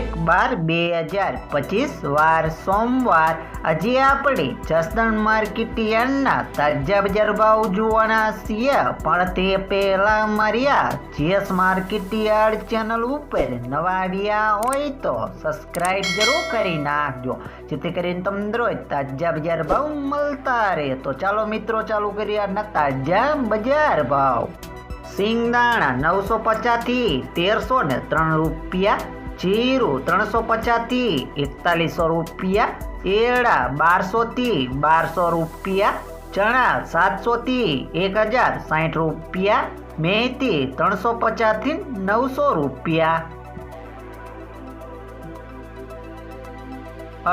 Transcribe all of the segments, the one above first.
એક બાર બે હજાર પચીસ વાર સોમવાર આજે આપણે જસદણ માર્કેટ યાર્ડના તાજા બજાર ભાવ જોવાના છીએ. પણ તે પહેલા માર્યા જીએસ માર્કેટ યાર્ડ ચેનલ ઉપર નવા આવ્યા હોય તો સબસ્ક્રાઇબ જરૂર કરી નાખજો. જેથી કરીને તમને રોજ તાજા બજાર ભાવ મળતા રહે. તો ચાલો મિત્રો, ચાલુ કરીએ આજના તાજા બજાર ભાવ. સિંગદાણા નવસો પચાસથી તેરસો ને ત્રણ રૂપિયા જીરું ત્રણસો પચાસથી એકતાલીસો રૂપિયા એળા બારસોથી બારસો રૂપિયા, ચણા સાતસોથી એક હજાર સાઠ રૂપિયા, મેથી ત્રણસો પચાસથી નવસો રૂપિયા.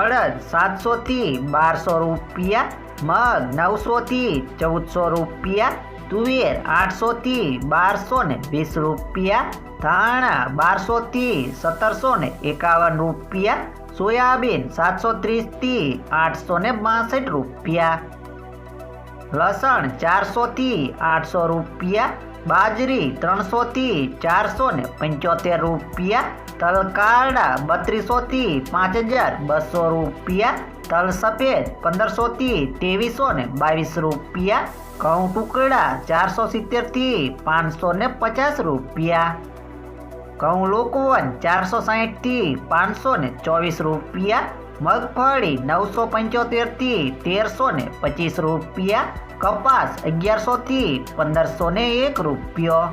અડદ સાતસોથી બારસો રૂપિયા, મગ નવસોથી ચૌદસો રૂપિયા તુવેર આઠસોથી બારસો ને વીસ રૂપિયા, ધાણા બારસોથી સત્તરસો ને એકાવન રૂપિયા, સોયાબીન સાતસો ત્રીસથી આઠસો ને બાસઠ રૂપિયા. લસણ ચારસોથી આઠસો રૂપિયા, બાજરી ત્રણસોથી ચારસો ને પંચોતેર રૂપિયા, તલકારડા બત્રીસોથી પાંચ હજાર બસો રૂપિયા, તલ સફેદ પંદરસોથી ત્રેવીસો ને બાવીસ રૂપિયા, ઘઉં ટુકડા ચારસો સિત્તેરથી પાંચસો ને પચાસ રૂપિયા, ઘઉં લોકવન ચારસો સાહીઠથી પાંચસો ને ચોવીસ રૂપિયા મગફળી નવસો પંચોતેરથી તેરસો ને પચીસ રૂપિયા કપાસ અગિયારસોથી પંદરસો ને એક રૂપિયો.